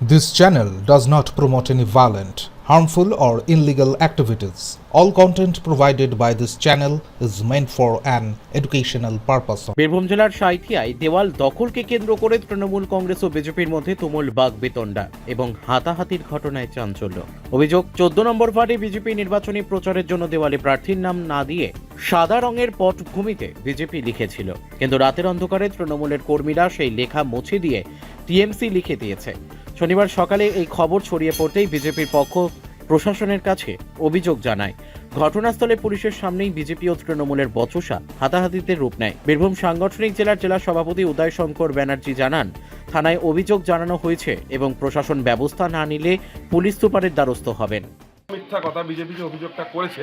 This channel does not promote any violent, harmful, or illegal activities. All content provided by this channel is meant for an educational purpose. Birbhum জেলার সাঁইথিয়ায় দেওয়াল দখলকে কেন্দ্র করে তৃণমূল কংগ্রেস ও বিজেপির মধ্যে তুমুল bug বেতন্ডা এবং হাতাহাতির ঘটনায় চাঞ্চল্য অভিযোগ চোদ্দ নম্বর ওয়ার্ডে বিজেপি নির্বাচনী প্রচারের জন্য দেওয়ালে প্রার্থীর নাম না দিয়ে সাদা রঙের পটভূমিতে বিজেপি লিখেছিল কিন্তু রাতের অন্ধকারে তৃণমূলের কর্মীরা সেই লেখা মুছে দিয়ে টিএমসি লিখে দিয়েছে শনিবার সকালে এই খবর ছড়িয়ে পড়তেই বিজেপির পক্ষ প্রশাসনের কাছে অভিযোগ জানায়। ঘটনাস্থলে পুলিশের সামনেই বিজেপি ও তৃণমূলের বচসা হাতাহাতিতে রূপ নেয়। বীরভূম সাংগঠনিক জেলার জেলা সভাপতি উদয় শঙ্কর ব্যানার্জি জানান, থানায় অভিযোগ জানানো হয়েছে এবং প্রশাসন ব্যবস্থা না নিলে পুলিশ সুপারের দ্বারস্থ হবেন। মিথ্যা কথা বিজেপি যে অভিযোগটা করেছে,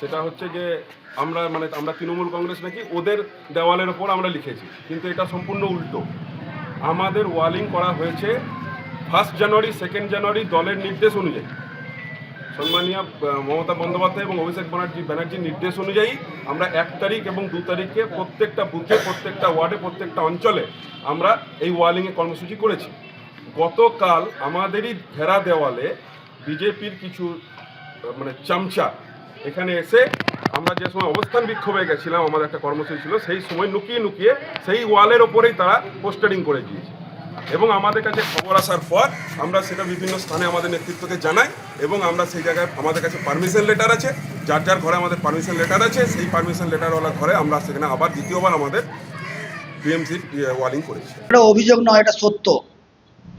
সেটা হচ্ছে যে আমরা মানে আমরা তৃণমূল কংগ্রেস নাকি ওদের দেওয়ালের ওপর আমরা লিখেছি, কিন্তু এটা সম্পূর্ণ উল্টো। আমাদের ওয়ালিং করা হয়েছে ফার্স্ট জানুয়ারি, সেকেন্ড জানুয়ারি দলের নির্দেশ অনুযায়ী। সম্মানীয় মমতা বন্দ্যোপাধ্যায় এবং অভিষেক ব্যানার্জি ব্যানার্জির নির্দেশ অনুযায়ী আমরা এক তারিখ এবং দু তারিখে প্রত্যেকটা বুথে, প্রত্যেকটা ওয়ার্ডে, প্রত্যেকটা অঞ্চলে আমরা এই ওয়ালিংয়ে কর্মসূচি করেছি। গতকাল আমাদেরই ঘেরা দেওয়ালে বিজেপির কিছু মানে চামচা এখানে এসে আমরা যে সময় অবস্থান বিক্ষোভে গেছিলাম, আমাদের একটা কর্মসূচি ছিল, সেই সময় লুকিয়ে লুকিয়ে সেই ওয়ালের ওপরেই তারা পোস্টারিং করে দিয়েছে। এবং আমাদের কাছে খবর আসার পর আমরা সেটা বিভিন্ন স্থানে আমাদের নেতৃত্বকে জানাই এবং আমরা সেই জায়গায় আমাদের কাছে পারমিশন লেটার আছে। যার যার ঘরে আমাদের পারমিশন লেটার আছে, সেই পারমিশন লেটারওয়ালা ঘরে আমরা সেখানে আবার দ্বিতীয়বার আমাদের বিএমসির ওয়ালিং করেছি। এটা অভিযোগ নয়, এটা সত্য।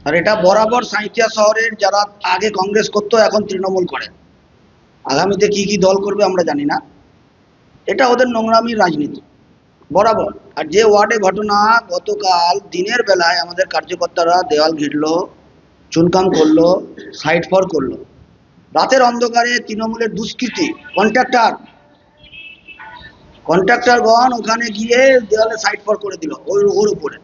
আর এটা বরাবর সাঁইথিয়া শহরের যারা আগে কংগ্রেস করতো, এখন তৃণমূল করে। আগামীতে কি কি দল করবে আমরা জানি না। এটা ওদের নোংরামির রাজনীতি। বরাবর। আর যে ওয়ার্ডে ঘটনা গতকাল দিনের বেলায় আমাদের কার্যকর্তারা দেওয়াল ঘিরলো, চুনকাম করল, সাইড ফর করল। রাতের অন্ধকারে তৃণমূলের দুষ্কৃতি, কন্ট্রাক্টর। কন্ট্রাক্টরগণ ওখানে গিয়ে দেওয়ালে সাইড ফর করে দিল, ওর ওর উপরে।